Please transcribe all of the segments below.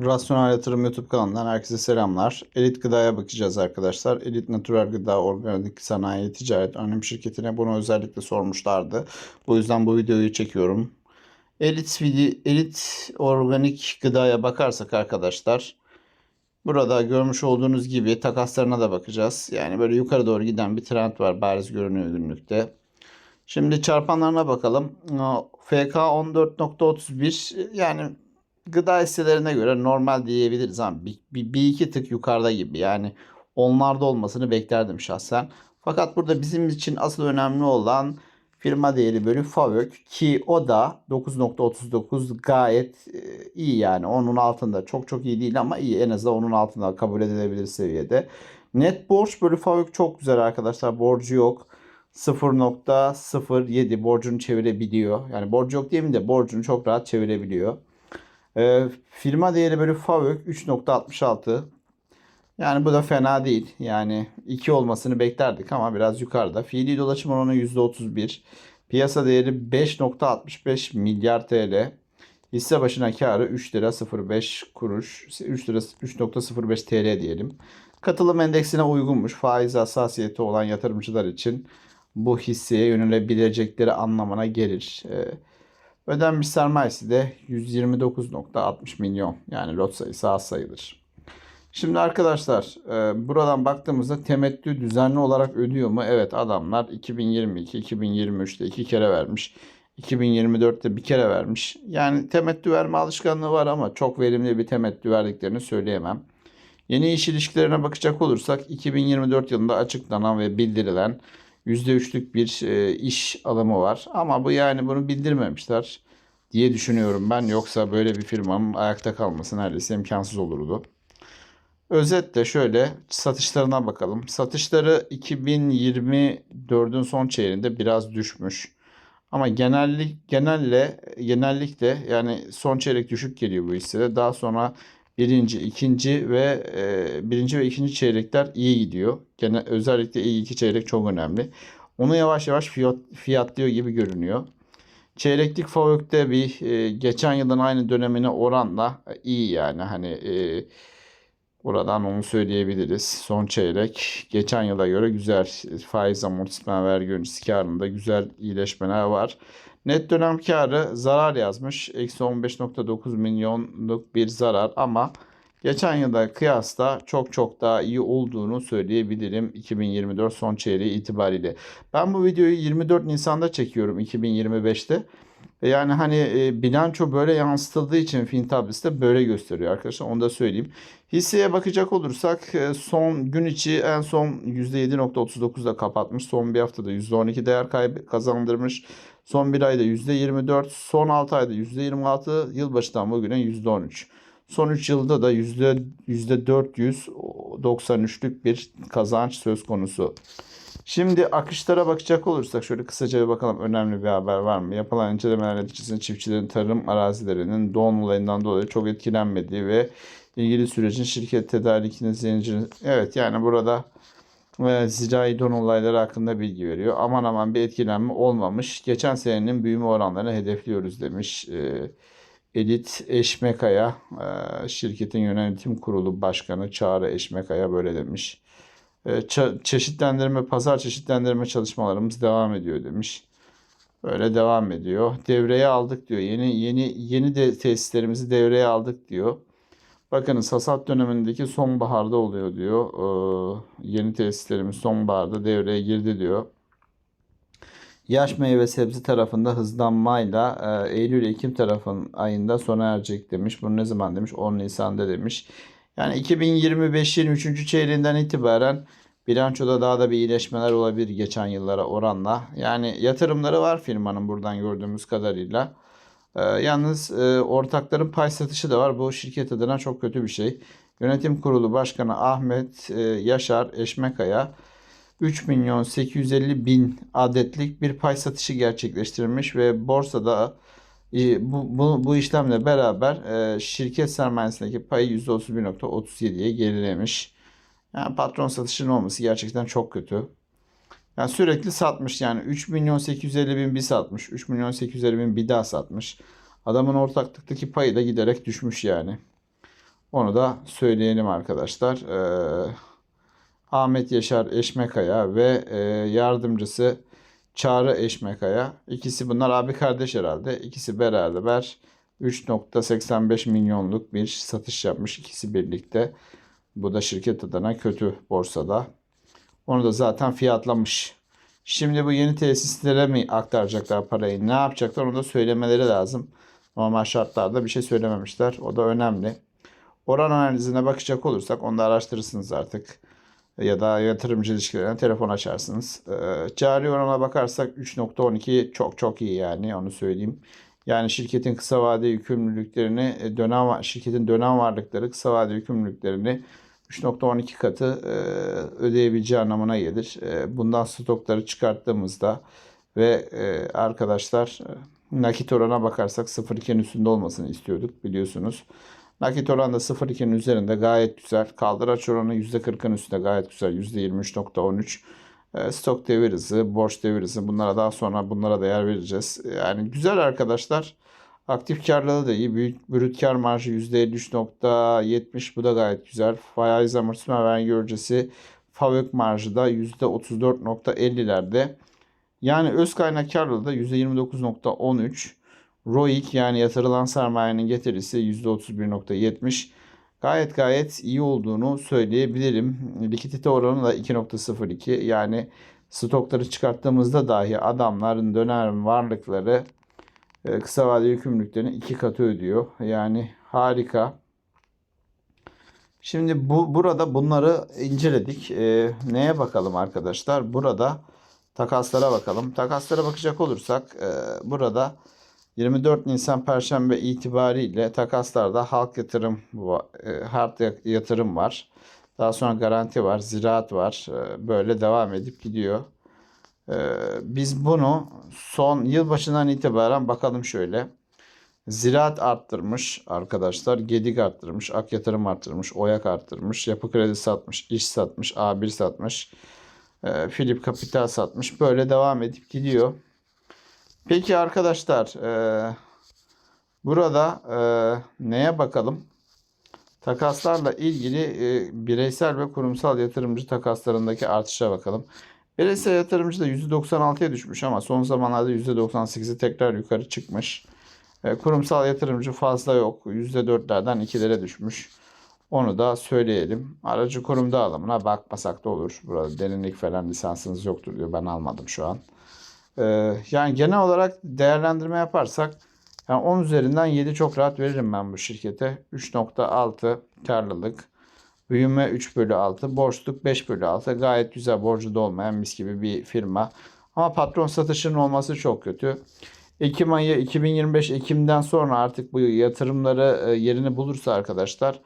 Rasyonel Yatırım YouTube kanalından herkese selamlar. Elit Gıda'ya bakacağız arkadaşlar. Elit Natural Gıda Organik Sanayi Ticaret Anonim Şirketi'ne bunu özellikle sormuşlardı. Bu yüzden bu videoyu çekiyorum. Elit, Elit Organik Gıda'ya bakarsak arkadaşlar burada görmüş olduğunuz gibi takaslarına da bakacağız. Yani böyle yukarı doğru giden bir trend var bariz görünüyor günlükte. Şimdi çarpanlarına bakalım. FK 14.31 yani gıda hisselerine göre normal diyebiliriz ama bir, bir, bir iki tık yukarıda gibi. Yani onlarda olmasını beklerdim şahsen. Fakat burada bizim için asıl önemli olan firma değeri bölü FAVÖK ki o da 9.39 gayet e, iyi yani onun altında çok çok iyi değil ama iyi en azından onun altında kabul edilebilir seviyede. Net borç bölü FAVÖK çok güzel arkadaşlar borcu yok. 0.07 borcunu çevirebiliyor. Yani borcu yok diyeyim de borcunu çok rahat çevirebiliyor. Ee, firma değeri bölü FAVÖK 3.66. Yani bu da fena değil. Yani 2 olmasını beklerdik ama biraz yukarıda. Fiili dolaşım oranı %31. Piyasa değeri 5.65 milyar TL. Hisse başına karı 3 lira 05 kuruş. 3 lira 3.05 TL diyelim. Katılım endeksine uygunmuş. Faiz hassasiyeti olan yatırımcılar için bu hisseye yönelebilecekleri anlamına gelir. Ee, Ödenmiş sermayesi de 129.60 milyon. Yani lot sayısı az sayılır. Şimdi arkadaşlar e, buradan baktığımızda temettü düzenli olarak ödüyor mu? Evet adamlar 2022, 2023'te iki kere vermiş. 2024'te bir kere vermiş. Yani temettü verme alışkanlığı var ama çok verimli bir temettü verdiklerini söyleyemem. Yeni iş ilişkilerine bakacak olursak 2024 yılında açıklanan ve bildirilen %3'lük bir e, iş alımı var. Ama bu yani bunu bildirmemişler diye düşünüyorum ben. Yoksa böyle bir firmanın ayakta kalması neredeyse imkansız olurdu. Özetle şöyle satışlarına bakalım. Satışları 2024'ün son çeyreğinde biraz düşmüş. Ama genellik genelle genellikle yani son çeyrek düşük geliyor bu hissede. Daha sonra birinci, ikinci ve e, birinci ve ikinci çeyrekler iyi gidiyor. Gene özellikle iyi iki çeyrek çok önemli. Onu yavaş yavaş fiyat, fiyatlıyor gibi görünüyor. Çeyreklik FAVÖK'te bir e, geçen yılın aynı dönemine oranla e, iyi yani hani e, buradan onu söyleyebiliriz. Son çeyrek geçen yıla göre güzel faiz amortisman vergi öncesi karında güzel iyileşmeler var. Net dönem karı zarar yazmış. Eksi 15.9 milyonluk bir zarar ama geçen yılda kıyasla çok çok daha iyi olduğunu söyleyebilirim 2024 son çeyreği itibariyle. Ben bu videoyu 24 Nisan'da çekiyorum 2025'te. Yani hani e, bilanço böyle yansıtıldığı için fin tablisi de böyle gösteriyor arkadaşlar. Onu da söyleyeyim. Hisseye bakacak olursak e, son gün içi en son %7.39'da kapatmış. Son bir haftada %12 değer kaybı kazandırmış. Son bir ayda %24, son 6 ayda %26, yılbaşından bugüne %13. Son 3 yılda da %493'lük bir kazanç söz konusu. Şimdi akışlara bakacak olursak şöyle kısaca bir bakalım önemli bir haber var mı? Yapılan incelemeler neticesinde çiftçilerin tarım arazilerinin doğum olayından dolayı çok etkilenmediği ve ilgili sürecin şirket tedarikini zincirini... Evet yani burada ve zirai don olayları hakkında bilgi veriyor. Aman aman bir etkilenme olmamış. Geçen senenin büyüme oranlarını hedefliyoruz demiş. E, Elit Eşmekaya e, şirketin yönetim kurulu başkanı Çağrı Eşmekaya böyle demiş. E, ça- çeşitlendirme, pazar çeşitlendirme çalışmalarımız devam ediyor demiş. Böyle devam ediyor. Devreye aldık diyor. Yeni yeni yeni de tesislerimizi devreye aldık diyor. Bakınız hasat dönemindeki sonbaharda oluyor diyor. Ee, yeni tesislerimiz sonbaharda devreye girdi diyor. Yaş meyve sebze tarafında hızlanmayla e, Eylül-Ekim tarafın ayında sona erecek demiş. Bunu ne zaman demiş? 10 Nisan'da demiş. Yani 2025'in 3. çeyreğinden itibaren bilançoda daha da bir iyileşmeler olabilir geçen yıllara oranla. Yani yatırımları var firmanın buradan gördüğümüz kadarıyla. Ee, yalnız e, ortakların pay satışı da var. Bu şirket adına çok kötü bir şey. Yönetim Kurulu Başkanı Ahmet e, Yaşar Eşmekaya 3 milyon 850 bin adetlik bir pay satışı gerçekleştirmiş ve borsada e, bu, bu, bu işlemle beraber e, şirket sermayesindeki payı %31.37'ye gerilemiş. Yani patron satışının olması gerçekten çok kötü. Yani sürekli satmış yani 3 milyon 850 bin bir satmış. 3 milyon 850 bin bir daha satmış. Adamın ortaklıktaki payı da giderek düşmüş yani. Onu da söyleyelim arkadaşlar. Ee, Ahmet Yaşar Eşmekaya ve e, yardımcısı Çağrı Eşmekaya. İkisi bunlar abi kardeş herhalde. İkisi beraber 3.85 milyonluk bir satış yapmış ikisi birlikte. Bu da şirket adına kötü borsada. Onu da zaten fiyatlamış. Şimdi bu yeni tesislere mi aktaracaklar parayı? Ne yapacaklar onu da söylemeleri lazım. Normal şartlarda bir şey söylememişler. O da önemli. Oran analizine bakacak olursak onu da araştırırsınız artık. Ya da yatırımcı ilişkilerine telefon açarsınız. Ee, cari orana bakarsak 3.12 çok çok iyi yani onu söyleyeyim. Yani şirketin kısa vade yükümlülüklerini e, dönem şirketin dönem varlıkları kısa vade yükümlülüklerini 3.12 katı e, ödeyebileceği anlamına gelir. E, bundan stokları çıkarttığımızda ve arkadaşlar nakit orana bakarsak 0.2'nin üstünde olmasını istiyorduk biliyorsunuz. Nakit oranı da 0.2'nin üzerinde gayet güzel. Kaldıraç oranı %40'ın üstünde gayet güzel. %23.13. E, Stok devir hızı, borç devir hızı bunlara daha sonra bunlara da yer vereceğiz. Yani güzel arkadaşlar. Aktif karlılığı da iyi. Büyük brüt kar marjı %53.70 bu da gayet güzel. Faiz amortisman vergi öncesi FAVÖK marjı da %34.50'lerde. Yani öz kaynak karlılığı da %29.13. ROIC yani yatırılan sermayenin getirisi %31.70. Gayet gayet iyi olduğunu söyleyebilirim. Likidite oranı da 2.02. Yani stokları çıkarttığımızda dahi adamların dönem varlıkları e, kısa vadeli yükümlülüklerini iki katı ödüyor. Yani harika. Şimdi bu burada bunları inceledik. E, neye bakalım arkadaşlar? Burada takaslara bakalım. Takaslara bakacak olursak e, burada 24 Nisan Perşembe itibariyle takaslarda halk yatırım e, halk yatırım var. Daha sonra garanti var, ziraat var. E, Böyle devam edip gidiyor. E, Biz bunu son yılbaşından itibaren bakalım şöyle. Ziraat arttırmış arkadaşlar. Gedik arttırmış. Ak yatırım arttırmış. Oyak arttırmış. Yapı kredi satmış. iş satmış. A1 satmış. Philip Capital satmış. Böyle devam edip gidiyor. Peki arkadaşlar, eee, burada eee, neye bakalım? Takaslarla ilgili eee, bireysel ve kurumsal yatırımcı takaslarındaki artışa bakalım. Bireysel yatırımcı da %96'ya düşmüş ama son zamanlarda %98'i tekrar yukarı çıkmış. Eee, kurumsal yatırımcı fazla yok. %4'lerden 2'lere düşmüş. Onu da söyleyelim. Aracı kurum dağılımına bakmasak da olur. Burada derinlik falan lisansınız yoktur diyor. Ben almadım şu an. Ee, yani genel olarak değerlendirme yaparsak yani 10 üzerinden 7 çok rahat veririm ben bu şirkete. 3.6 karlılık. Büyüme 3 bölü 6. Borçluk 5 bölü 6. Gayet güzel borcu da olmayan mis gibi bir firma. Ama patron satışının olması çok kötü. Ekim ayı 2025 Ekim'den sonra artık bu yatırımları e, yerini bulursa arkadaşlar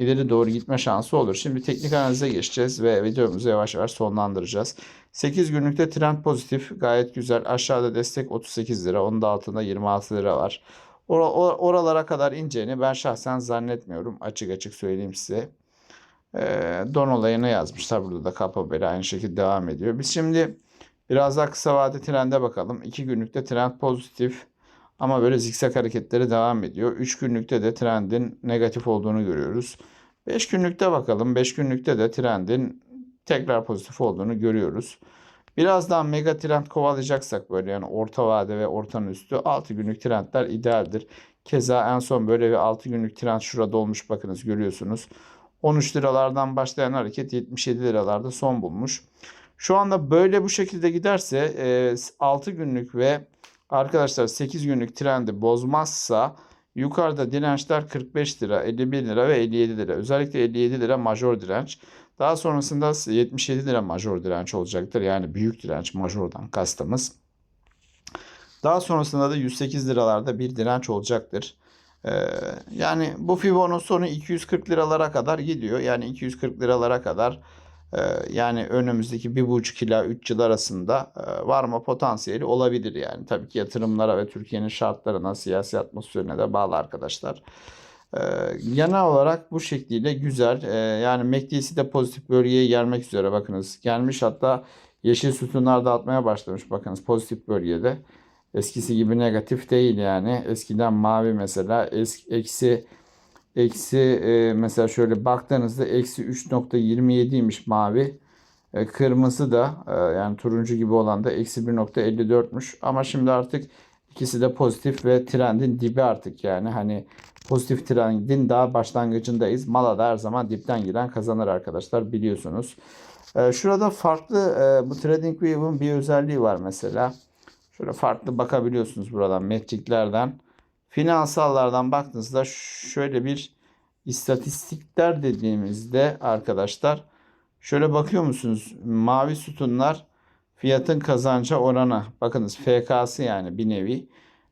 ileri doğru gitme şansı olur. Şimdi teknik analize geçeceğiz ve videomuzu yavaş yavaş sonlandıracağız. 8 günlükte trend pozitif gayet güzel. Aşağıda destek 38 lira. Onun da altında 26 lira var. Or- or- oralara kadar ineceğini ben şahsen zannetmiyorum. Açık açık söyleyeyim size. Ee, don olayını yazmışlar. Burada da kap haberi aynı şekilde devam ediyor. Biz şimdi biraz daha kısa vade trende bakalım. 2 günlükte trend pozitif. Ama böyle zikzak hareketleri devam ediyor. 3 günlükte de trendin negatif olduğunu görüyoruz. 5 günlükte bakalım. 5 günlükte de trendin tekrar pozitif olduğunu görüyoruz. Birazdan mega trend kovalayacaksak böyle yani orta vade ve ortanın üstü 6 günlük trendler idealdir. Keza en son böyle bir 6 günlük trend şurada olmuş bakınız görüyorsunuz. 13 liralardan başlayan hareket 77 liralarda son bulmuş. Şu anda böyle bu şekilde giderse e, 6 günlük ve arkadaşlar 8 günlük trendi bozmazsa yukarıda dirençler 45 lira, 51 lira ve 57 lira. Özellikle 57 lira major direnç. Daha sonrasında 77 lira major direnç olacaktır. Yani büyük direnç majordan kastımız. Daha sonrasında da 108 liralarda bir direnç olacaktır. Ee, yani bu Fibo'nun sonu 240 liralara kadar gidiyor. Yani 240 liralara kadar yani önümüzdeki 1,5 ila 3 yıl arasında e, varma potansiyeli olabilir yani. Tabii ki yatırımlara ve Türkiye'nin şartlarına, siyasi atmosferine de bağlı arkadaşlar. Ee, genel olarak bu şekliyle güzel. Ee, yani MACD'si de pozitif bölgeye gelmek üzere bakınız. Gelmiş hatta yeşil sütunlar dağıtmaya başlamış bakınız pozitif bölgede. Eskisi gibi negatif değil yani. Eskiden mavi mesela es- eksi Eksi e, mesela şöyle baktığınızda eksi 3.27'ymiş mavi. E, kırmızı da e, yani turuncu gibi olan da eksi 1.54'müş. Ama şimdi artık ikisi de pozitif ve trendin dibi artık yani hani pozitif trendin daha başlangıcındayız. Mala da her zaman dipten giren kazanır arkadaşlar biliyorsunuz. E, şurada farklı e, bu TradingView'un bir özelliği var mesela. Şöyle farklı bakabiliyorsunuz buradan metriklerden. Finansallardan baktığınızda şöyle bir istatistikler dediğimizde arkadaşlar şöyle bakıyor musunuz? Mavi sütunlar fiyatın kazanca oranı. Bakınız FK'sı yani bir nevi.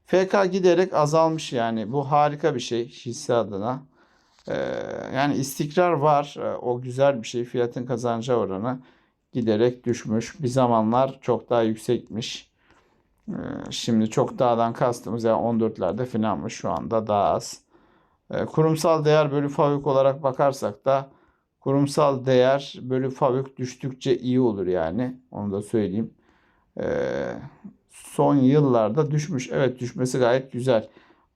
FK giderek azalmış yani. Bu harika bir şey hisse adına. Ee, yani istikrar var. Ee, o güzel bir şey. Fiyatın kazanca oranı giderek düşmüş. Bir zamanlar çok daha yüksekmiş. Ee, Şimdi çok dağdan kastımız yani 14'lerde falanmış şu anda daha az. Ee, Kurumsal değer bölü FAVÖK olarak bakarsak da kurumsal değer bölü FAVÖK düştükçe iyi olur yani. Onu da söyleyeyim. Ee, Son yıllarda düşmüş. Evet düşmesi gayet güzel.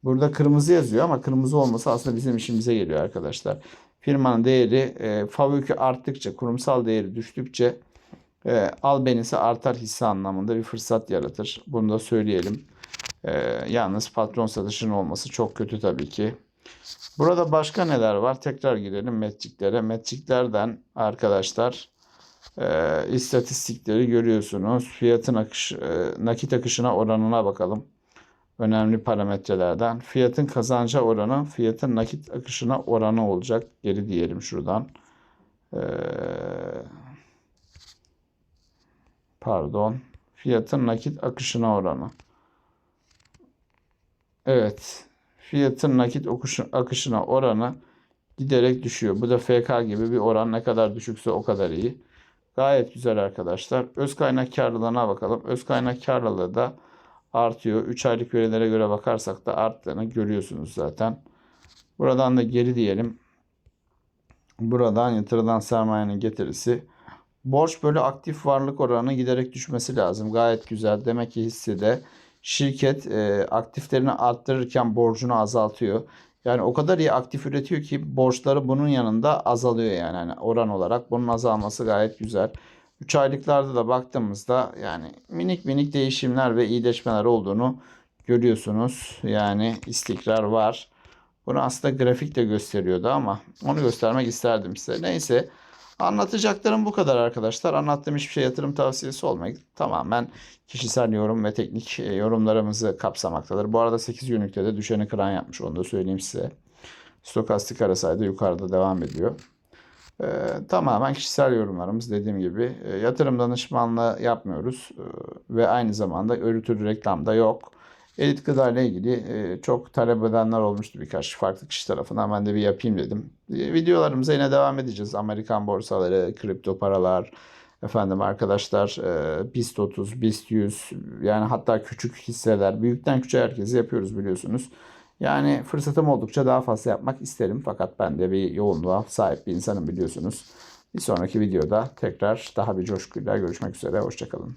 Burada kırmızı yazıyor ama kırmızı olması aslında bizim işimize geliyor arkadaşlar. Firmanın değeri e, FAVÖK'ü arttıkça, kurumsal değeri düştükçe e, albenisi artar hisse anlamında bir fırsat yaratır. Bunu da söyleyelim. E, yalnız patron satışının olması çok kötü tabii ki. Burada başka neler var? Tekrar girelim metriklere. Metriklerden arkadaşlar e, istatistikleri görüyorsunuz. Fiyatın akış, e, nakit akışına oranına bakalım. Önemli parametrelerden. Fiyatın kazanca oranı, fiyatın nakit akışına oranı olacak. Geri diyelim şuradan. Ee, pardon. Fiyatın nakit akışına oranı. Evet. Fiyatın nakit akışına oranı giderek düşüyor. Bu da FK gibi bir oran ne kadar düşükse o kadar iyi. Gayet güzel arkadaşlar. Öz kaynak karlılığına bakalım. Öz kaynak karlılığı da artıyor. 3 aylık verilere göre bakarsak da arttığını görüyorsunuz zaten. Buradan da geri diyelim. Buradan yatırılan sermayenin getirisi. Borç bölü aktif varlık oranı giderek düşmesi lazım. Gayet güzel. Demek ki hissede şirket e, aktiflerini arttırırken borcunu azaltıyor. Yani o kadar iyi aktif üretiyor ki borçları bunun yanında azalıyor yani hani oran olarak. Bunun azalması gayet güzel. 3 aylıklarda da baktığımızda yani minik minik değişimler ve iyileşmeler olduğunu görüyorsunuz. Yani istikrar var. Bunu aslında grafik de gösteriyordu ama onu göstermek isterdim size. Neyse anlatacaklarım bu kadar arkadaşlar. Anlattığım hiçbir şey yatırım tavsiyesi olmayı tamamen kişisel yorum ve teknik e, yorumlarımızı kapsamaktadır. Bu arada 8 günlükte de düşeni kıran yapmış onu da söyleyeyim size. Stokastik arasaydı yukarıda devam ediyor. Ee, tamamen kişisel yorumlarımız dediğim gibi. E, yatırım danışmanlığı yapmıyoruz E, ve aynı zamanda örüntülü reklam da yok. Elit gıda ile ilgili e, çok talep edenler olmuştu birkaç farklı kişi tarafından. Ben de bir yapayım dedim. E, videolarımıza yine devam edeceğiz. Amerikan borsaları, kripto paralar, efendim arkadaşlar e, BIST 30, BIST 100 yani hatta küçük hisseler, büyükten küçüğe herkesi yapıyoruz biliyorsunuz. Yani fırsatım oldukça daha fazla yapmak isterim. Fakat ben de bir yoğunluğa sahip bir insanım biliyorsunuz. Bir sonraki videoda tekrar daha bir coşkuyla görüşmek üzere. Hoşçakalın.